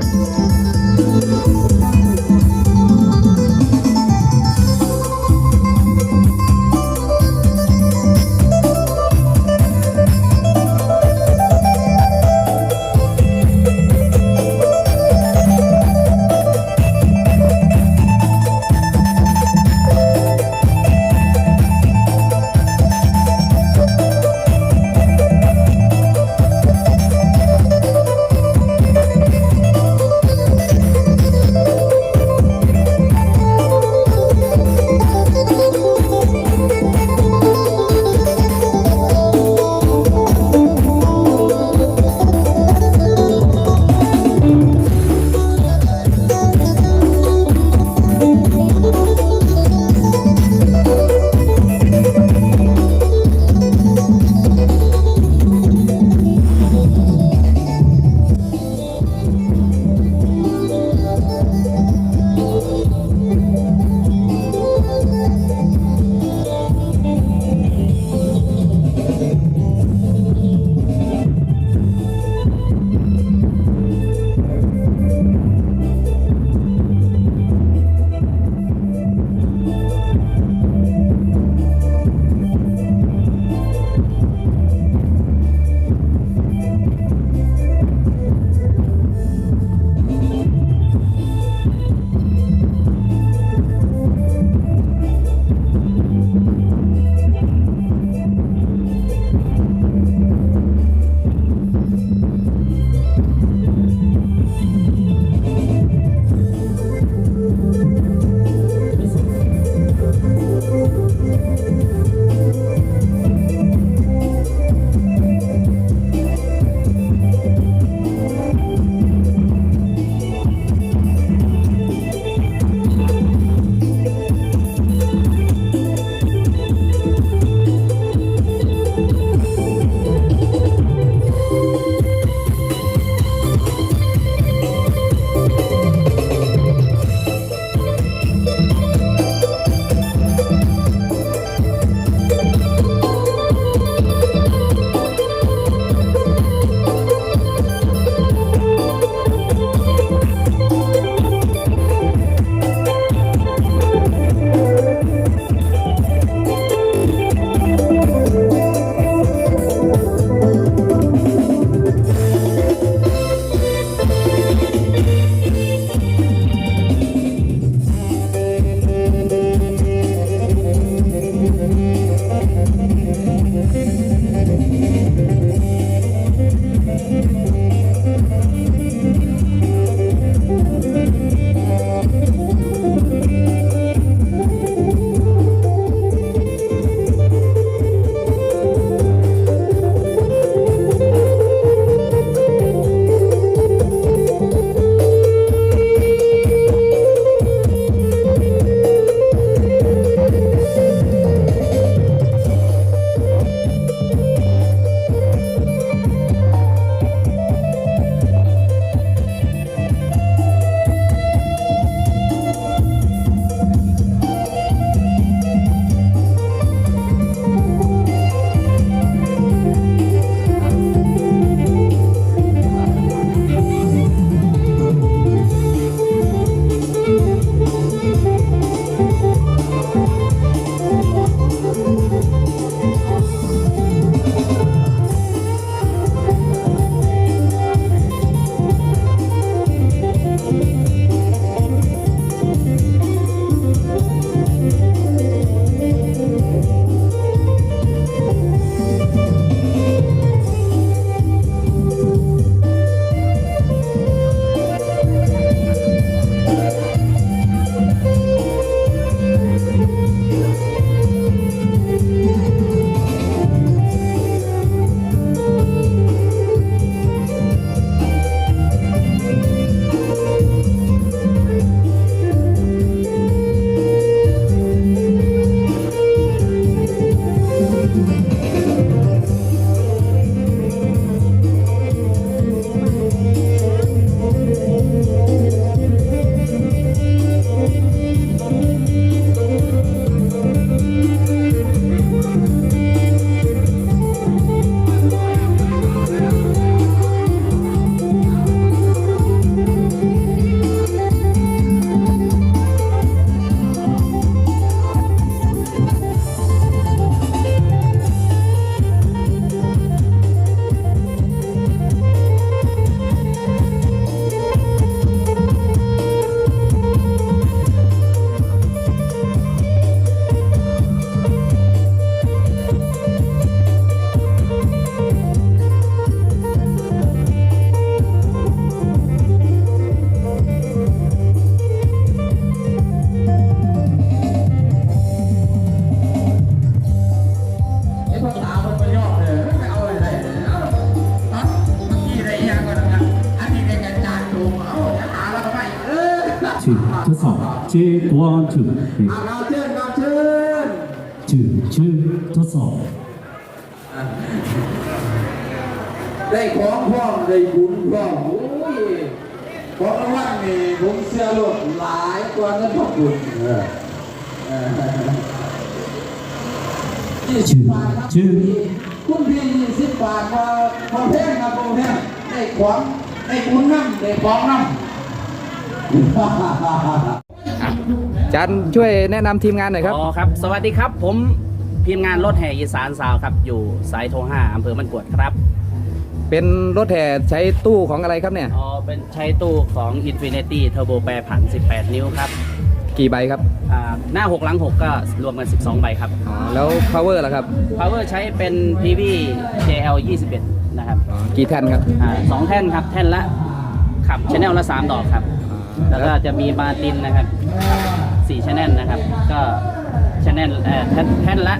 Música สอบ check one two นี่อะเราเชิญเราเชิญ two two ทดสอบ ได้ของพร้อมได้บุญพร้อมโอ้ยของรางวัลนี่ผมเชื่อโลดหลายกว่าเงินพระคุณยี่สิบบาทครับคุณพี่ยี่สิบบาทมาพอแพงครับพอแพงได้ของได้บุญน้ำได้ของน้ำ จันช่วยแนะนำทีมงานหน่อยครับ อ๋อครับ สวัสดีครับผมทีมงานรถแห่อีสานสาวครับ อยู่สายโทห้าอำเภอมันกวดครับ เป็นรถแห่ใช้ตู้ของอะไรครับเนี่ย อ๋อ เป็นใช้ตู้ของ Infinity Turbo แปรผัน 18 นิ้วครับ กี่ใบครับอ่าหน้า 6 หลัง 6 ก็รวมกัน 12 ใบครับ อ๋อแล้ว power ล่ะครับ Power ใช้เป็น PV JL 21 นะครับอ๋อกี่แท่นครับอ่าสองแท่นครับ แท่นละขับชแนลละ 3 ดอกครับ แล้วก็จะมีมาตินนะครับ4ชแนลนะครับ ก็ชแนลเอ่อแท่นแท่นละ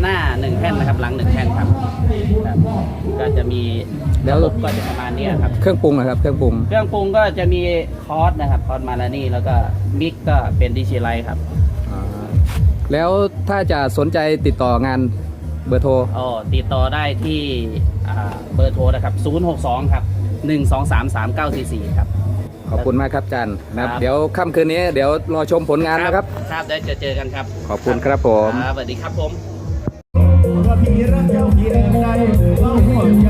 หน้า1แท่นนะครับ หลัง1แท่นครับครับ ก็จะมีแล้ว ระบบก็จะประมาณเนี้ยครับ เครื่องปรุงล่ะครับ เครื่องปรุง เครื่องปรุงก็จะมีคอร์สนะครับคอร์สมาลานี่แล้วก็มิกก็เป็นดิชิไลครับอ่าแล้วถ้าจะสนใจติดต่องานเบอร์โทร อ๋อติดต่อได้ที่อ่าเบอร์โทรนะครับ 062 ครับ 1233944 ครับ ขอบคุณมากครับจันนะครับ ครับ เดี๋ยวค่ำคืนนี้เดี๋ยวรอชมผลงานนะครับ ครับเดี๋ยวจะเจอกันครับขอบคุณครับผม ครับสวัสดีครับผม ว่าพี่รักเจ้าพี่แรงใจว่าห่วงใย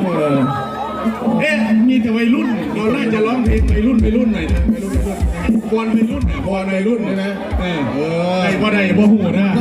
เสียงเอ๊ะมีแต่วัยรุ่น เราน่าจะร้องเพลงวัยรุ่นวัยรุ่นหน่อยนะวัยรุ่นวัยรุ่นบอลวัยรุ่นเนี่ยบอลวัยรุ่นใช่ไหมเออเออไอ้บอลใดบอลหูนะฮะ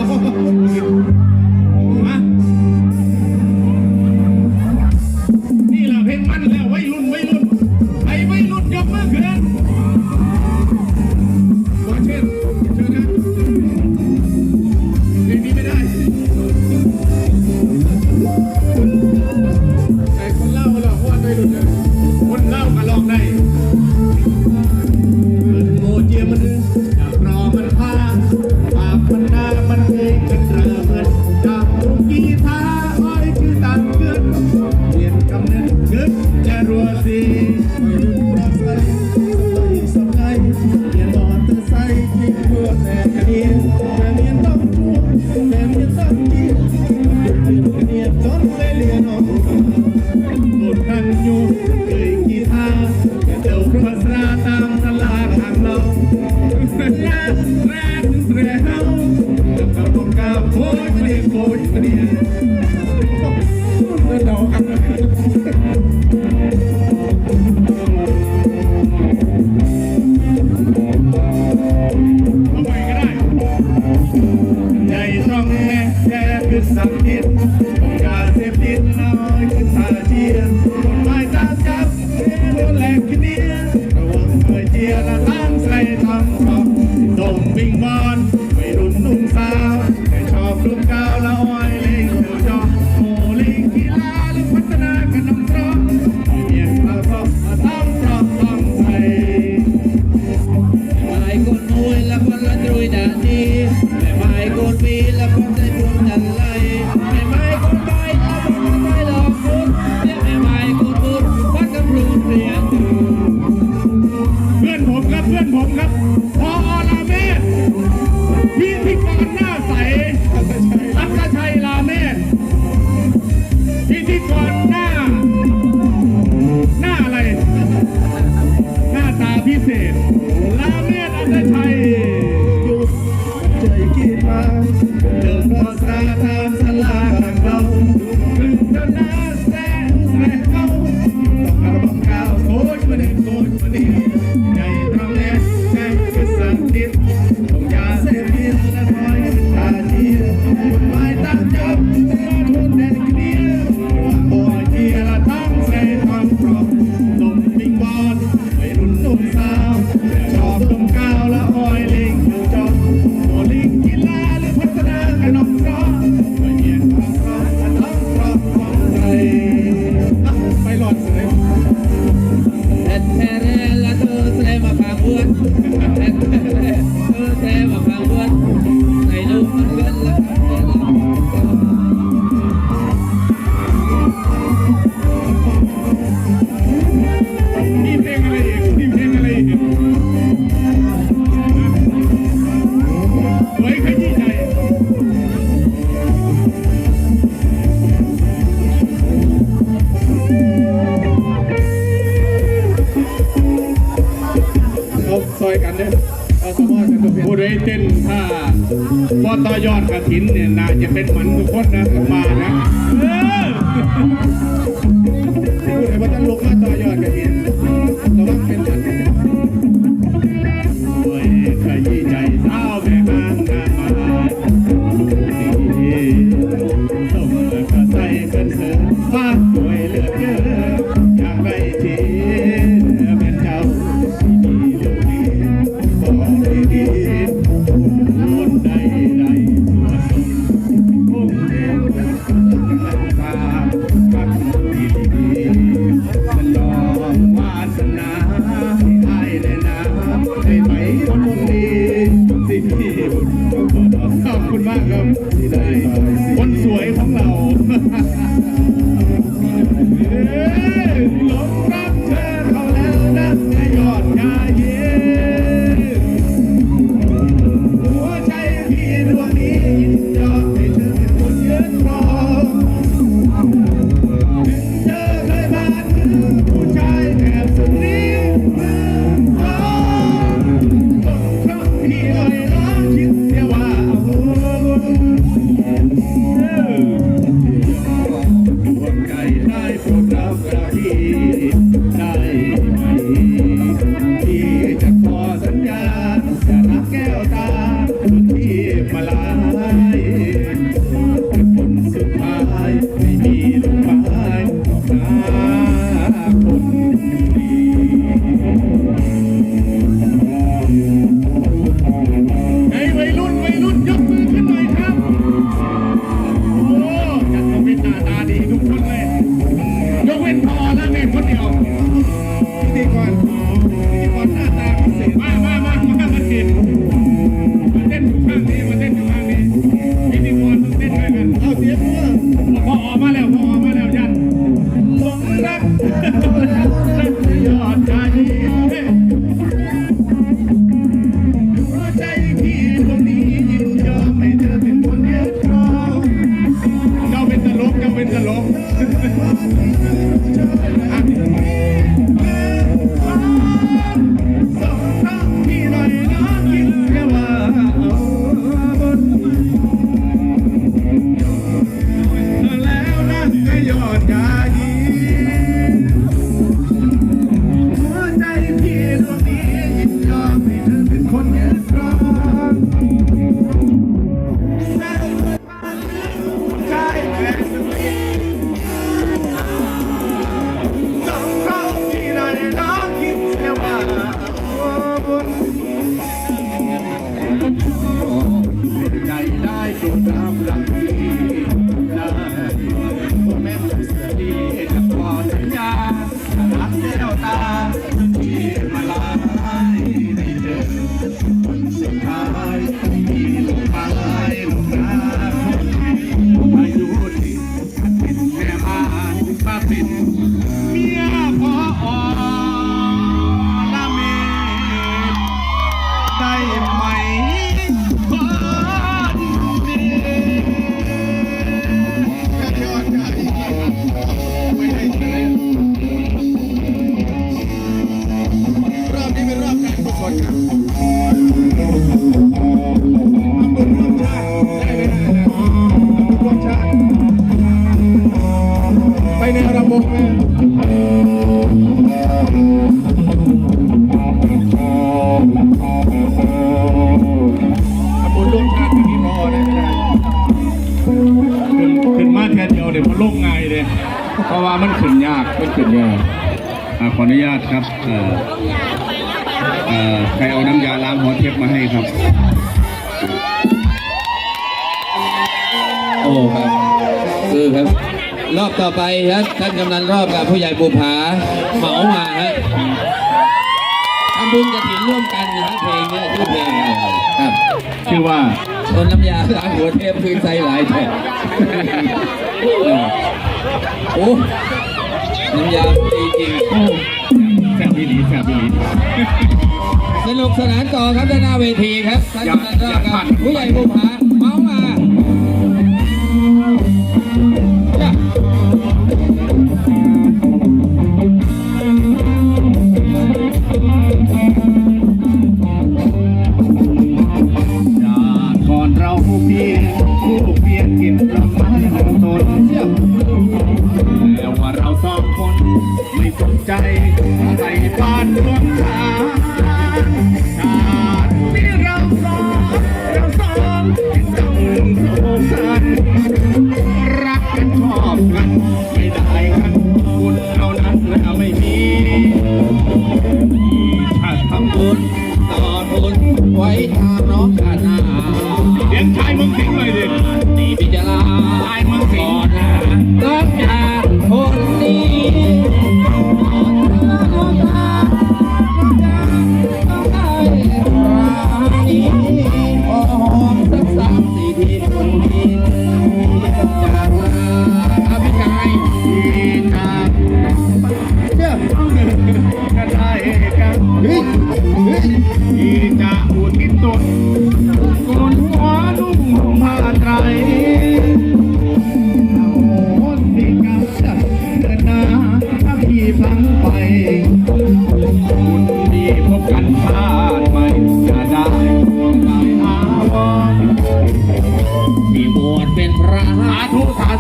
ถินเนี่ยนาจะ Yeah. ต่อไปครับท่านกำนันรอบกับผู้ใหญ่ภูผาเหมามาฮะทำบุญกระถินร่วมกันนะฮะเพลงเนี้ยชื่อเพลงครับ ชื่อว่าคนน้ำยาล้างหัวเทพพื้นใจหลายแท่โอ้น้ำยาดีจริงแซ่บดีแซ่บดีสนุกสนานต่อครับด้านหน้าเวทีครับท่านกำนันรอบกับผู้ใหญ่ภูผา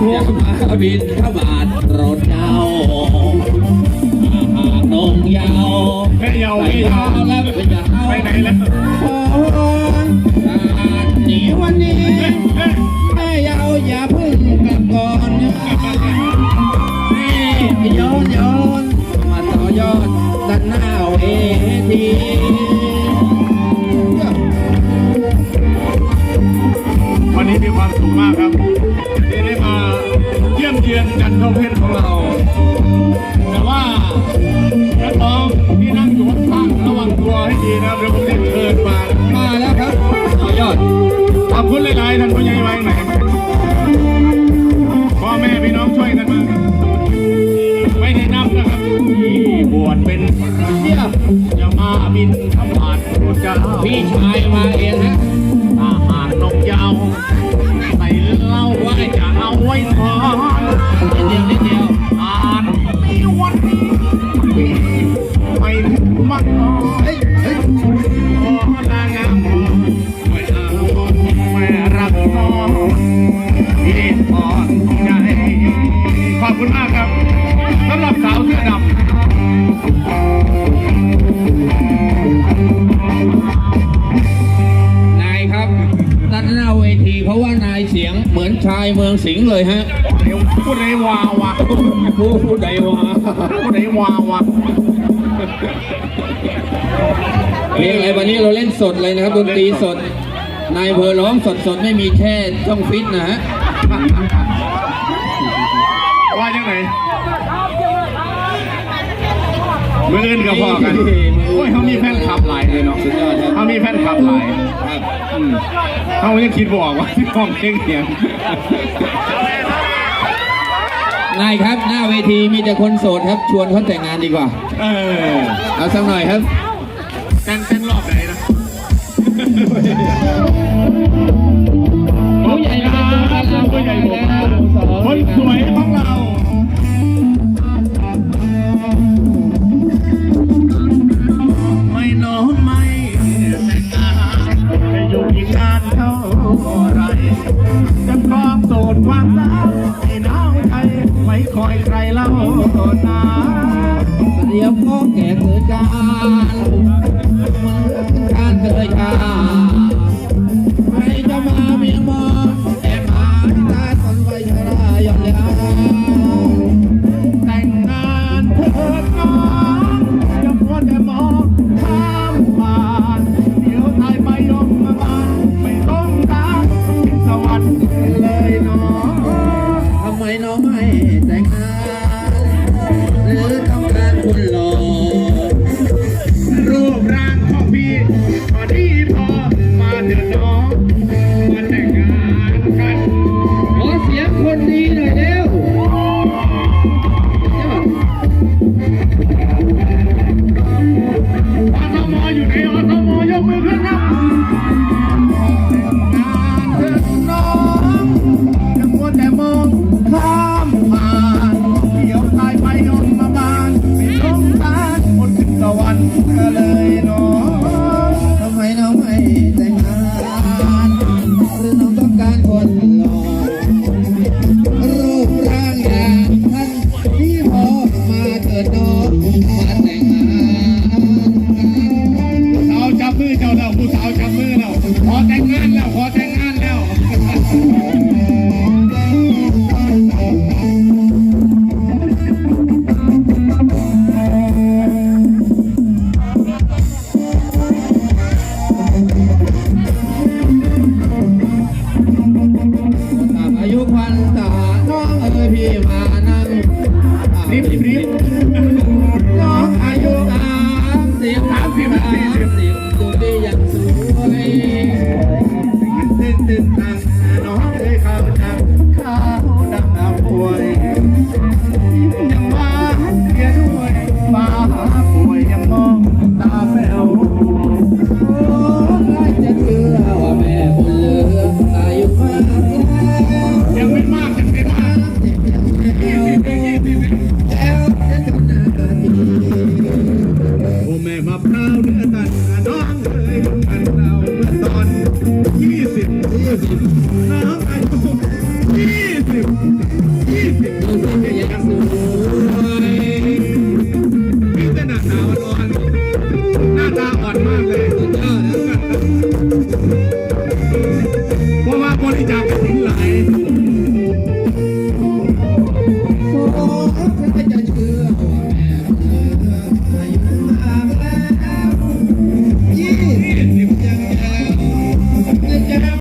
วงมาบินทบาทรถเจ้าตรงยาวไม่ยาวไม่ยาวแล้วไปยาวไปไหนแล้วนีวันนี้ไม่ยาวอย่าพึ่งกันก่อนย้อนย้อนมาต่อยอดด้านหน้าเอที got no head for long. นชายเมืองสิงห์เลยฮะผู้ใดวาวะผู้ใดวาผู้ใดวาวะเรียกอะไรวันนี้เราเล่นสดเลยนะครับดนตรีสด นายเพอร้องสดสดไม่มีแค่ช่องฟิตนะฮะว่าจังไหนมืออื่นกับพ่อกันโอ้ยเขามีแฟนคลับหลายเลยเนาะสุดยอดเขามีแฟนคลับหลายครับ เขายังคิดบอกว่าที่ฟ้องเพลงเสียงนายครับ หน้าเวทีมีแต่คนโสดครับ ชวนเขาแต่งงานดีกว่า เออ เอาสักหน่อยครับ thank you.